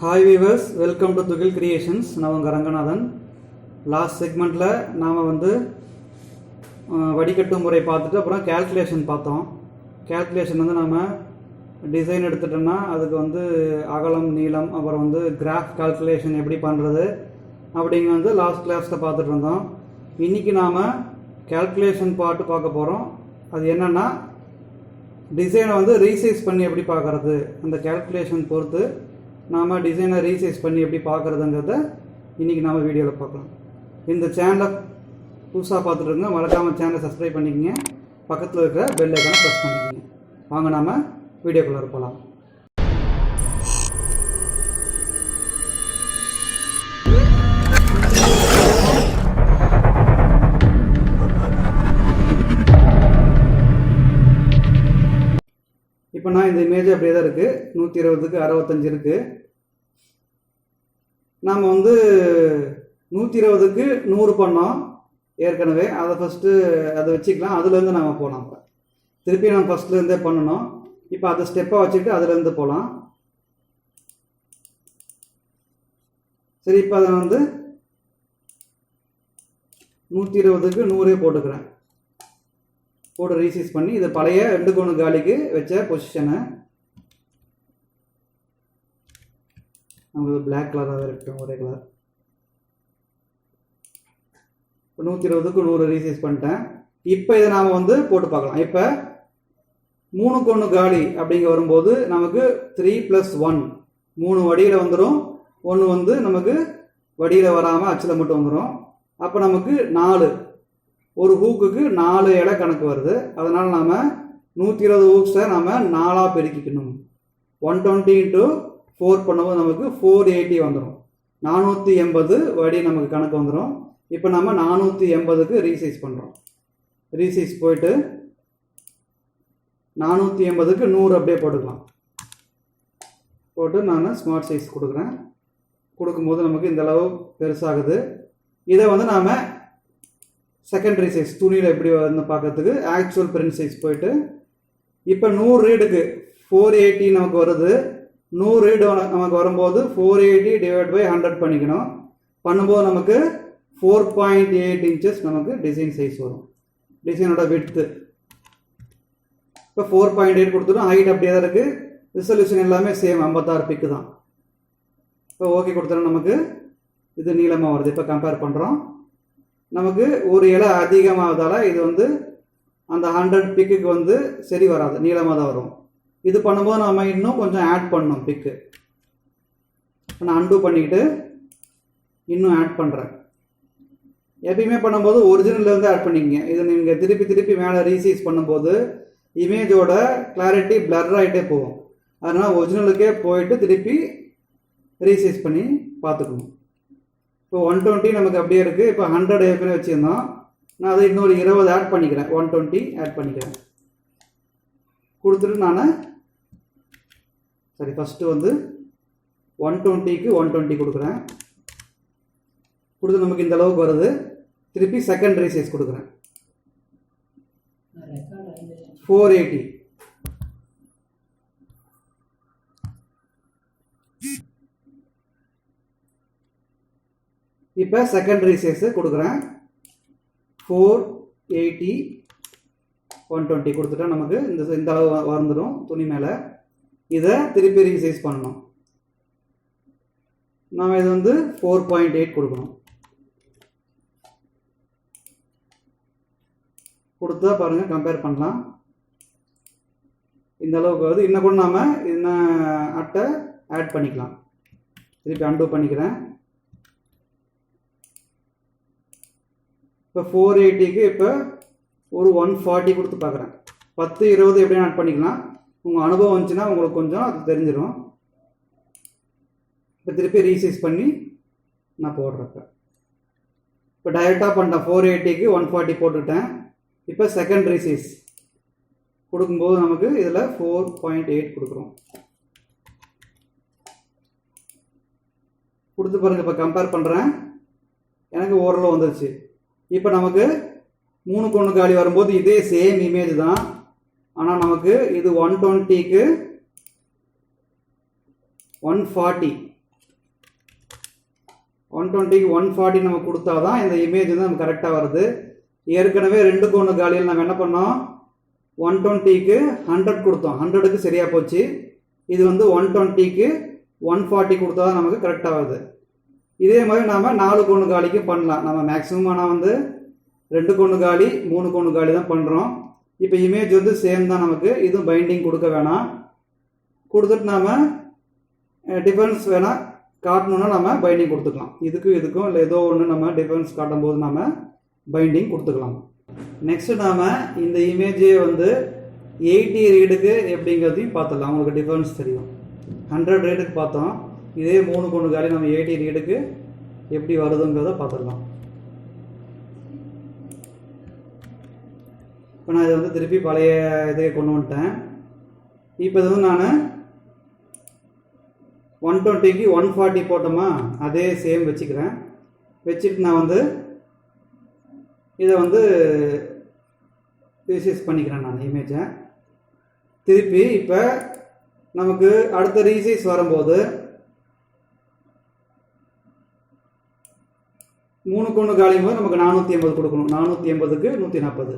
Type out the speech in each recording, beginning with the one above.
Hi viewers welcome to Thugil creations நான் உங்கள் Ranganathan. Last செக்மெண்ட்டில் நாம் வந்து வடிகட்டு வடிகட்டும் முறை பார்த்துட்டு அப்புறம் கேல்குலேஷன் பார்த்தோம். கேல்குலேஷன் வந்து நாம் டிசைன் எடுத்துட்டோம்னா அதுக்கு வந்து அகலம் நீளம் அப்புறம் வந்து கிராஃப் கால்குலேஷன் எப்படி பண்ணுறது அப்படிங்க வந்து லாஸ்ட் கிளாஸில் பார்த்துட்டு இருந்தோம் இன்றைக்கி நாம் கேல்குலேஷன் பார்ட்டு பார்க்க போகிறோம் அது என்னென்னா டிசைனை வந்து ரீசைஸ் பண்ணி எப்படி பார்க்குறது? அந்த கேல்குலேஷன் பொறுத்து நாம் டிசைனை ரீசைஸ் பண்ணி எப்படி பார்க்குறதுங்கிறத இன்றைக்கி நாம் வீடியோவில் பார்க்கலாம். இந்த சேனலை புதுசாக பார்த்துட்டு இருங்க மறக்காமல் சேனலை சப்ஸ்கிரைப் பண்ணிக்கங்க. பக்கத்தில் இருக்கிற பெல் ஐக்கானை ப்ரெஸ் பண்ணிக்கங்க. வாங்க நாம் வீடியோக்குள்ளே போகலாம் இப்போ நான் இந்த இமேஜ் அப்படியே தான் இருக்குது நூற்றி இருபதுக்கு அறுபத்தஞ்சு இருக்குது நாம் வந்து நூற்றி இருபதுக்கு நூறு பண்ணோம் ஏற்கனவே. அதை ஃபஸ்ட்டு அதை வச்சுக்கலாம். அதுலேருந்து நாம் போகலாம் இப்போ. திருப்பி நம்ம ஃபஸ்ட்லேருந்தே பண்ணணும். இப்போ அதை ஸ்டெப்பாக வச்சுக்கிட்டு அதுலேருந்து போகலாம் சரி இப்போ அதை வந்து நூற்றி இருபதுக்கு நூறே போட்டுக்கிறேன். போட்டு ரீசைஸ் பண்ணி இது பழைய ரெண்டு கோணு காலிக்கு வச்ச பொசிஷனை நமக்கு பிளாக் கலராக இருக்கட்டும் ஒரே கலர் நூற்றி இருபதுக்கு நூறு ரீசைஸ் பண்ணிட்டேன். இப்போ இதை நாம் வந்து போட்டு பார்க்கலாம். இப்போ மூணுக்கு ஒன்று காலி அப்படிங்க வரும்போது நமக்கு த்ரீ ப்ளஸ் ஒன் மூணு வடியில் வந்துடும் ஒன்று வந்து நமக்கு வடியில் வராமல் அச்சில் மட்டும் வந்துடும் அப்போ நமக்கு நாலு. ஒரு ஹூக்குக்கு நாலு இலை கணக்கு வருது. அதனால் நாம் நூற்றி இருபது ஹூக்ஸை நம்ம நாலாக பெருக்கிக்கணும். ஒன் டுவெண்ட்டி இன்ட்டு ஃபோர் பண்ணும்போது நமக்கு ஃபோர் எயிட்டி வந்துடும் நானூற்றி எண்பது வடி நமக்கு கணக்கு வந்துடும் இப்போ நம்ம நானூற்றி எண்பதுக்கு ரீசைஸ் பண்ணுறோம் ரீசைஸ் போயிட்டு நானூற்றி எண்பதுக்கு நூறு அப்படியே போட்டுக்கலாம். போட்டு நான் ஸ்மார்ட் சைஸ் கொடுக்குறேன். கொடுக்கும்போது நமக்கு இந்த அளவு பெருசாகுது. இதை வந்து நாம் செகண்டரி சைஸ் துணியில் எப்படி வந்து பார்க்கறதுக்கு ஆக்சுவல் பிரிண்ட் சைஸ் போயிட்டு இப்போ நூறு ரீடுக்கு ஃபோர் எயிட்டி நமக்கு வருது. நூறு ரீடு நமக்கு வரும்போது four eighty divide by hundred பண்ணிக்கணும். பண்ணும்போது நமக்கு ஃபோர் பாயிண்ட் எயிட் இன்ச்சஸ் நமக்கு டிசைன் சைஸ் வரும். டிசைனோட விட்த்து இப்போ ஃபோர் பாயிண்ட் எயிட் கொடுத்துடும் ஹைட் அப்படியே தான் இருக்குது ரிசல்யூஷன் எல்லாமே சேம் ஐம்பத்தாறு பிக்கு தான். இப்போ ஓகே கொடுத்துரும் நமக்கு. இது நீளமாக வருது. இப்போ கம்பேர் பண்ணுறோம் நமக்கு ஒரு இலை அதிகமாவதால் இது வந்து அந்த ஹண்ட்ரட் பிக்குக்கு வந்து சரி வராது நீளமாக தான் வரும். இது பண்ணும்போது நம்ம இன்னும் கொஞ்சம் ஆட் பண்ணணும் பிக்கு நான் அன்டூ பண்ணிக்கிட்டு இன்னும் ஆட் பண்ணுறேன் எப்பயுமே பண்ணும்போது ஒரிஜினல்லேருந்து ஆட் பண்ணிக்கங்க. இது நீங்கள் திருப்பி திருப்பி மேலே ரீசைஸ் பண்ணும்போது இமேஜோட கிளாரிட்டி பிளர் ஆகிட்டே போகும். அதனால் ஒரிஜினலுக்கே போயிட்டு திருப்பி ரீசைஸ் பண்ணி பார்த்துக்கணும். இப்போ ஒன் டுவெண்ட்டி நமக்கு அப்படியே இருக்குது இப்போ ஹண்ட்ரட் ஏற்கனவே வச்சுருந்தோம். நான் அதை இன்னொரு இருபது ஆட் பண்ணிக்கிறேன். ஒன் டுவெண்ட்டி ஆட் பண்ணிக்கிறேன். கொடுத்துட்டு நான் சரி ஃபஸ்ட்டு வந்து ஒன் டுவெண்ட்டிக்கு ஒன் டுவெண்ட்டி கொடுக்குறேன். கொடுத்து நமக்கு இந்த அளவுக்கு வருது. திருப்பி செகண்டரி சைஸ் கொடுக்குறேன். ஃபோர் எயிட்டி இப்போ செகண்டரி சைஸு கொடுக்குறேன். ஃபோர் எயிட்டி ஒன் டுவெண்ட்டி கொடுத்துட்டா நமக்கு இந்த இந்த அளவு வந்துடும் துணி மேலே. இதை திருப்பி ரீசைஸ் பண்ணணும். நாம் இது வந்து ஃபோர் பாயிண்ட் எயிட் கொடுக்கணும். கொடுத்தா பாருங்கள் கம்பேர் பண்ணலாம். இந்த அளவுக்கு வருது. இன்னும் கூட நாம் இன்னும் அட்டை ஆட் பண்ணிக்கலாம். திருப்பி அன்டூ பண்ணிக்கிறேன். இப்போ ஃபோர் எயிட்டிக்கு இப்போ ஒரு ஒன் ஃபார்ட்டி கொடுத்து பார்க்குறேன் பத்து இருபது எப்படி ஆட் பண்ணிக்கலாம். உங்கள் அனுபவம் வந்துச்சுன்னா உங்களுக்கு கொஞ்சம் அது தெரிஞ்சிடும் இப்போ திருப்பி ரீசைஸ் பண்ணி நான் போடுறப்ப. இப்போ டைரெக்டாக பண்ணிட்டேன். ஃபோர் எயிட்டிக்கு ஒன் ஃபார்ட்டி போட்டுட்டேன். இப்போ செகண்ட் ரீசைஸ் கொடுக்கும்போது நமக்கு இதில் ஃபோர் பாயிண்ட் எயிட் கொடுக்குறோம். கொடுத்து பாருங்கள் இப்போ கம்பேர் பண்ணுறேன் எனக்கு ஓரளவு வந்துருச்சு. இப்போ நமக்கு மூணு கொண்டு காலி வரும்போது இதே சேம் இமேஜ் தான். ஆனால் நமக்கு இது ஒன் டுவெண்ட்டிக்கு ஒன் ஃபார்ட்டி ஒன் டுவெண்ட்டிக்கு ஒன் ஃபார்ட்டி நம்ம கொடுத்தா தான் இந்த இமேஜ் வந்து நமக்கு கரெக்டாக வருது. ஏற்கனவே ரெண்டுக்கு ஒன்று காலியில் நம்ம என்ன பண்ணோம்? ஒன் டுவெண்ட்டிக்கு ஹண்ட்ரட் கொடுத்தோம். ஹண்ட்ரடுக்கு சரியாக போச்சு. இது வந்து ஒன் டுவெண்ட்டிக்கு ஒன் ஃபார்ட்டி கொடுத்தா தான் நமக்கு கரெக்டாக வருது. இதே மாதிரி நாம் நாலு கொண்டு காலிக்கும் பண்ணலாம். நம்ம மேக்ஸிமம் ஆனால் வந்து ரெண்டு கொண்டு காலி மூணு கொண்டு காலி தான் பண்ணுறோம் இப்போ இமேஜ் வந்து சேம் தான் நமக்கு. இதுவும் பைண்டிங் கொடுக்க வேணாம். கொடுத்துட்டு நாம் டிஃபரன்ஸ் வேணால் காட்டணுன்னா நம்ம பைண்டிங் கொடுத்துக்கலாம். இதுக்கும் இதுக்கும் இல்லை ஏதோ ஒன்று நம்ம டிஃபரன்ஸ் காட்டும் போது நம்ம பைண்டிங் கொடுத்துக்கலாம். நெக்ஸ்ட் நாம் இந்த இமேஜே வந்து எயிட்டி ரீடுக்கு எப்படிங்கிறதையும் பார்த்துடலாம். உங்களுக்கு டிஃபரன்ஸ் தெரியும். ஹண்ட்ரட் ரீடுக்கு பார்த்தோம். இதே மூணு கொண்டு காலி நம்ம எயிட்டி ரீடுக்கு எப்படி வருதுங்கிறத பார்த்துடலாம். இப்போ நான் இதை வந்து திருப்பி பழைய இதை கொண்டு வந்துட்டேன். இப்போ இது வந்து நான் ஒன் டுவெண்ட்டிக்கு ஒன் ஃபார்ட்டி போட்டோமா? அதே சேம் வச்சுக்கிறேன். வச்சுட்டு நான் வந்து இதை வந்து ரீசைஸ் பண்ணிக்கிறேன் நான் இமேஜை திருப்பி இப்போ நமக்கு அடுத்த ரீசைஸ் வரும்போது மூணு கொண்டு காலியும் போது நமக்கு நானூற்றி ஐம்பது கொடுக்கணும். நானூற்றி ஐம்பதுக்கு நூற்றி நாற்பது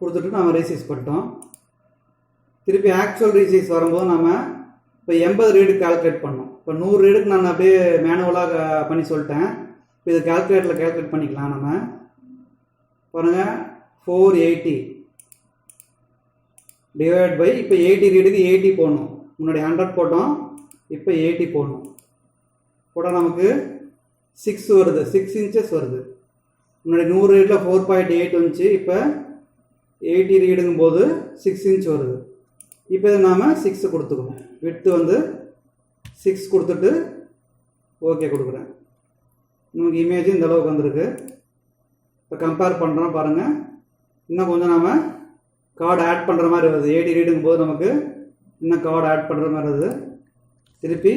கொடுத்துட்டு நம்ம ரீசைஸ் பண்ணிட்டோம். திருப்பி ஆக்சுவல் ரீசைஸ் வரும்போது நம்ம இப்போ எண்பது ரீடு கால்குலேட் பண்ணோம். இப்போ நூறு ரீடுக்கு நான் அப்படியே மேனுவலாக பண்ணி சொல்லிட்டேன். இப்போ இது கால்குலேட்டரில் கால்குலேட் பண்ணிக்கலாம் நம்ம பாருங்கள் ஃபோர் எயிட்டி டிவைட் பை இப்போ எயிட்டி ரீடுக்கு எயிட்டி போடணும். முன்னாடி ஹண்ட்ரட் போட்டோம் இப்போ எயிட்டி போடணும். கூட நமக்கு சிக்ஸ் வருது. சிக்ஸ் இன்ச்சஸ் வருது. முன்னாடி நூறு ரீடில் ஃபோர் பாயிண்ட் எயிட் வந்துச்சு. இப்போ எயிட்டி ரீடுங்கும் போது சிக்ஸ் இன்ச் வருது. இப்போ இதை நாம் சிக்ஸ் கொடுத்துக்கணும். விட்டு வந்து சிக்ஸ் கொடுத்துட்டு ஓகே கொடுக்குறேன். நமக்கு இமேஜ் இந்த அளவுக்கு வந்திருக்கு. இப்போ கம்பேர் பண்ணுறோம் பாருங்கள் இன்னும் கொஞ்சம் நாம் கார்டு ஆட் பண்ணுற மாதிரி வருது. எயிட்டி ரீடுங்கும் போது நமக்கு இன்னும் கார்டு ஆட் பண்ணுற மாதிரி வருது. திருப்பி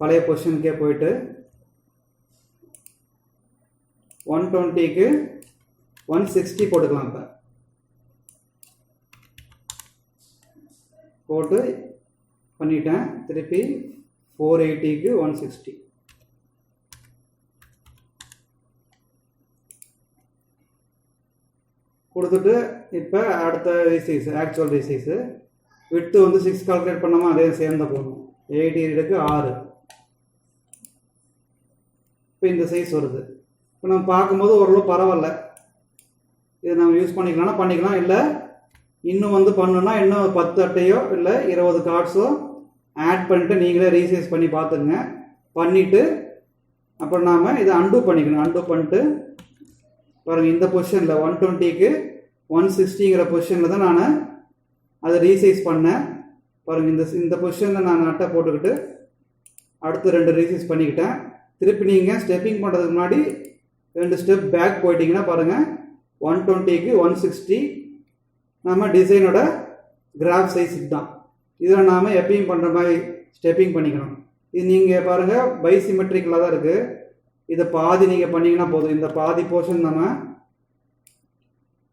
பழைய பொசிஷனுக்கே போயிட்டு ஒன் டுவெண்ட்டிக்கு ஒன் சிக்ஸ்டி போட்டுக்கலாம் இப்போ. போட்டு பண்ணிட்டேன். திருப்பி ஃபோர் எயிட்டிக்கு ஒன் சிக்ஸ்டி கொடுத்துட்டு இப்போ அடுத்த ரீசைஸ் ஆக்சுவல் ரீசைஸு விட்டு வந்து சிக்ஸ் கால்குலேட் பண்ணாமல் அதே சேர்ந்த போகணும் எயிட்டி எடுக்கு ஆறு. இப்போ இந்த சைஸ் வருது. இப்போ நம்ம பார்க்கும்போது ஓரளவு பரவாயில்ல. இதை நம்ம யூஸ் பண்ணிக்கலாம்னா பண்ணிக்கலாம். இல்லை இன்னும் வந்து பண்ணுன்னா இன்னும் பத்து அட்டையோ இல்லை இருபது கார்ட்ஸோ ஆட் பண்ணிட்டு நீங்களே ரீசைஸ் பண்ணி பார்த்துங்க பண்ணிவிட்டு அப்புறம் நாம் இதை அன்டூ பண்ணிக்கணும். அன்டூ பண்ணிட்டு பாருங்கள் இந்த பொசிஷனில் ஒன் டுவெண்ட்டிக்கு ஒன் சிக்ஸ்டிங்கிற பொசிஷனில் தான் நான் அதை ரீசைஸ் பண்ணேன். பாருங்கள் இந்த இந்த பொசிஷனில் நான் அட்டை போட்டுக்கிட்டு அடுத்து ரெண்டு ரீசைஸ் பண்ணிக்கிட்டேன். திருப்பி நீங்கள் ஸ்டெப்பிங் பண்ணுறதுக்கு முன்னாடி ரெண்டு ஸ்டெப் பேக் போயிட்டீங்கன்னா பாருங்கள் ஒன் டுவெண்ட்டிக்கு ஒன் சிக்ஸ்டி நம்ம டிசைனோட கிராஃப் சைஸ் இதுதான். இதில் நாம் எப்பயும் பண்ணுற மாதிரி ஸ்டெப்பிங் பண்ணிக்கணும். இது நீங்கள் பாருங்கள் பை சிமெட்ரிக்கலாக தான் இருக்குது இதை பாதி நீங்கள் பண்ணிங்கன்னா போதும். இந்த பாதி போர்ஷன் நம்ம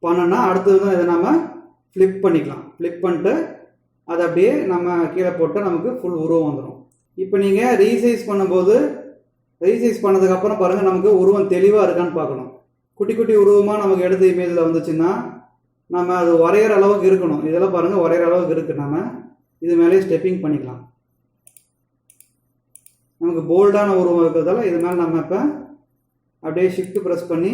பண்ணோன்னா அடுத்தது தான் இதை நம்ம ஃப்ளிப் பண்ணிக்கலாம். ஃப்ளிப் பண்ணிட்டு அதை அப்படியே நம்ம கீழே போட்டால் நமக்கு ஃபுல் உருவம் வந்துடும் இப்போ நீங்கள் ரீசைஸ் பண்ணும்போது ரீசைஸ் பண்ணதுக்கப்புறம் பாருங்கள் நமக்கு உருவம் தெளிவாக இருக்கான்னு பார்க்கணும். குட்டி குட்டி உருவமாக நமக்கு எடுத்த இமேஜில் வந்துச்சுன்னா நம்ம அது வரைகிற அளவுக்கு இருக்கணும். இதெல்லாம் பாருங்கள் வரைகிற அளவுக்கு இருக்குது நம்ம இது மேலே ஸ்டெப்பிங் பண்ணிக்கலாம். நமக்கு போல்டான உருவம் இருக்கிறதால இது மேலே நம்ம இப்போ அப்படியே ஷிஃப்ட் ப்ரெஸ் பண்ணி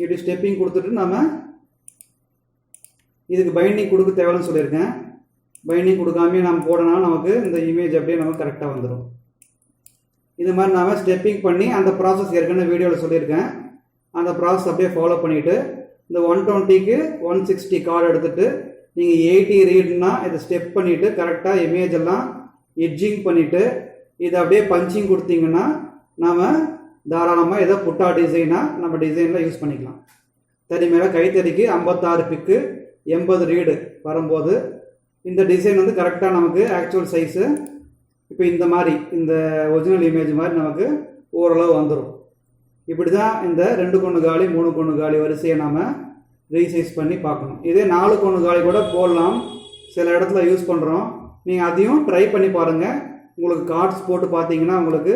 இப்படி ஸ்டெப்பிங் கொடுத்துட்டு நம்ம இதுக்கு பைண்டிங் கொடுக்க தேவைன்னு சொல்லியிருக்கேன். பைண்டிங் கொடுக்காமே நம்ம போடனாலும் நமக்கு இந்த இமேஜ் அப்படியே நமக்கு கரெக்டாக வந்துடும் இது மாதிரி நாம் ஸ்டெப்பிங் பண்ணி அந்த ப்ராசஸ் ஏற்கனவே வீடியோவில் சொல்லியிருக்கேன். அந்த ப்ராசஸ் அப்படியே ஃபாலோ பண்ணிவிட்டு இந்த ஒன் டுவெண்ட்டிக்கு ஒன் சிக்ஸ்டி கார்டு எடுத்துகிட்டு நீங்கள் எயிட்டி ரீட்னா இதை ஸ்டெப் பண்ணிவிட்டு கரெக்டாக இமேஜ் எல்லாம் எட்ஜிங் பண்ணிவிட்டு இதை அப்படியே பஞ்சிங் கொடுத்தீங்கன்னா நாம் தாராளமாக ஏதோ புட்டா டிசைனாக நம்ம டிசைனில் யூஸ் பண்ணிக்கலாம். தறி மேலே கைத்தறிக்கு ஐம்பத்தாறு பிக்கு எண்பது ரீடு வரும்போது இந்த டிசைன் வந்து கரெக்டாக நமக்கு ஆக்சுவல் சைஸு இப்போ இந்த மாதிரி இந்த ஒரிஜினல் இமேஜ் மாதிரி நமக்கு ஓரளவு வந்துடும் இப்படி தான் இந்த ரெண்டு கொண்டு காலி மூணு கொண்டு காலி வரிசையை நாம் ரீசைஸ் பண்ணி பார்க்கணும். இதே நாலு கொண்டு காலி கூட போடலாம். சில இடத்துல யூஸ் பண்ணுறோம் நீங்கள் அதையும் ட்ரை பண்ணி பாருங்கள் உங்களுக்கு கார்ட்ஸ் போட்டு பார்த்தீங்கன்னா உங்களுக்கு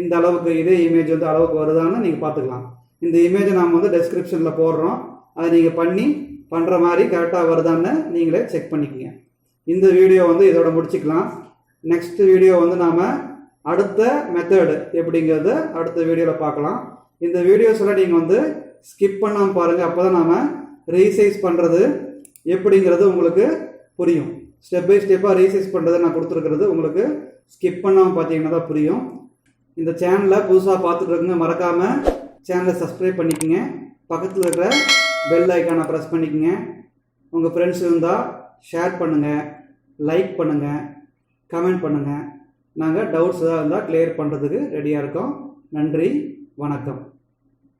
இந்த அளவுக்கு இதே இமேஜ் வந்து அளவுக்கு வருதான்னு நீங்கள் பார்த்துக்கலாம். இந்த இமேஜை நாம் வந்து டெஸ்கிரிப்ஷனில் போடுறோம். அதை நீங்கள் பண்ணி பண்ணுற மாதிரி கரெக்டாக வருதான்னு நீங்களே செக் பண்ணிக்கோங்க. இந்த வீடியோ வந்து இதோட முடிச்சுக்கலாம். நெக்ஸ்ட் வீடியோ வந்து நாம் அடுத்த மெத்தடு எப்படிங்கிறத அடுத்த வீடியோவில் பார்க்கலாம். இந்த வீடியோஸில் நீங்கள் வந்து ஸ்கிப் பண்ணாமல் பாருங்கள் அப்போ தான் நாம் ரீசைஸ் பண்ணுறது எப்படிங்கிறது உங்களுக்கு புரியும். ஸ்டெப் பை ஸ்டெப்பாக ரீசைஸ் பண்ணுறது நான் கொடுத்துருக்கிறது உங்களுக்கு ஸ்கிப் பண்ணாமல் பார்த்தீங்கன்னா தான் புரியும். இந்த சேனலை புதுசாக பார்த்துட்டு இருக்குங்க மறக்காமல் சேனலை சப்ஸ்கிரைப் பண்ணிக்கோங்க. பக்கத்தில் இருக்கிற பெல் ஐக்கானை ப்ரெஸ் பண்ணிக்கோங்க. உங்கள் ஃப்ரெண்ட்ஸ் இருந்தால் ஷேர் பண்ணுங்கள் லைக் பண்ணுங்கள் கமெண்ட் பண்ணுங்கள் நாங்கள் டவுட்ஸ் ஏதாவது இருந்தால் கிளியர் பண்ணுறதுக்கு ரெடியாக இருக்கோம். நன்றி வணக்கம்.